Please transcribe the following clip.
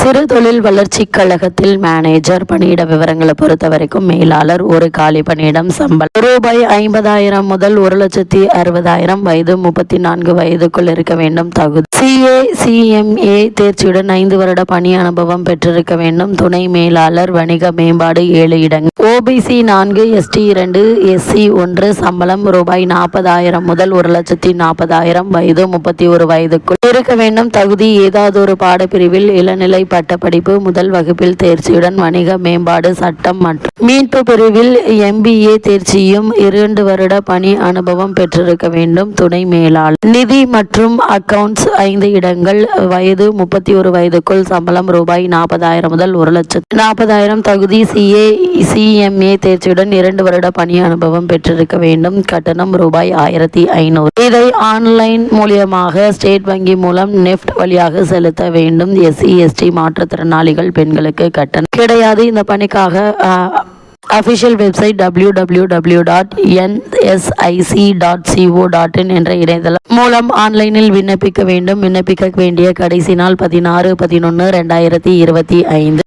சிறு தொழில் வளர்ச்சி கழகத்தில் மேனேஜர் பணியிட விவரங்களை பொறுத்த வரைக்கும் மேலாளர் ஒரு காலி பணியிடம் சம்பளம். ரூபாய் ஐம்பதாயிரம் முதல் ஒரு லட்சத்தி அறுபதாயிரம் வயது முப்பத்தி நான்கு வயதுக்குள் இருக்க வேண்டும் தகுதி. சிஏ சிஎம்ஏ தேர்ச்சியுடன் ஐந்து வருட பணி அனுபவம் பெற்றிருக்க வேண்டும். துணை மேலாளர் வணிக மேம்பாடு ஏழு இடங்கள். ஓபிசி நான்கு எஸ்டி இரண்டு எஸ்சி ஒன்று சம்பளம் ரூபாய் நாற்பதாயிரம் முதல் ஒரு லட்சத்தி நாற்பதாயிரம் வயது முப்பத்தி ஒரு வயதுக்குள் இருக்க வேண்டும். தகுதி ஏதாவது ஒரு பாடப்பிரிவில் இளநிலை பட்டப்படிப்பு முதல் வகுப்பில் தேர்ச்சியுடன் வணிக மேம்பாடு சட்டம் மற்றும் மீட்பு பிரிவில் எம்பிஏ தேர்ச்சியும் இரண்டு வருட பணி அனுபவம் பெற்றிருக்க வேண்டும். துணை மேலாளர். நிதி மற்றும் அக்கவுண்ட்ஸ் ஐந்து இடங்கள். வயது முப்பத்தி ஒரு வயதுக்குள் சம்பளம் ரூபாய் நாற்பதாயிரம் முதல் ஒரு லட்சத்து நாற்பதாயிரம். தகுதி சிஏ சிஎம்ஏ தேர்ச்சியுடன் இரண்டு வருட பணி அனுபவம் பெற்றிருக்க வேண்டும். கட்டணம் ரூபாய் ஆயிரத்தி ஐநூறு. இதை ஆன்லைன் மூலியமாக ஸ்டேட் வங்கி மூலம் நெஃப்ட் வழியாக செலுத்த வேண்டும். எஸ்சி எஸ்டி மாற்றுத்திறனாளிகள் பெண்களுக்கு கட்டணம் கிடையாது. இந்த பணிக்காக official website W W W dot NSIC dot CO dot in என்ற இணையதளம் மூலம் ஆன்லைனில் விண்ணப்பிக்க வேண்டும். விண்ணப்பிக்க வேண்டிய கடைசி நாள் பதினாறு பதினொன்று ரெண்டாயிரத்தி இருபத்தி ஐந்து.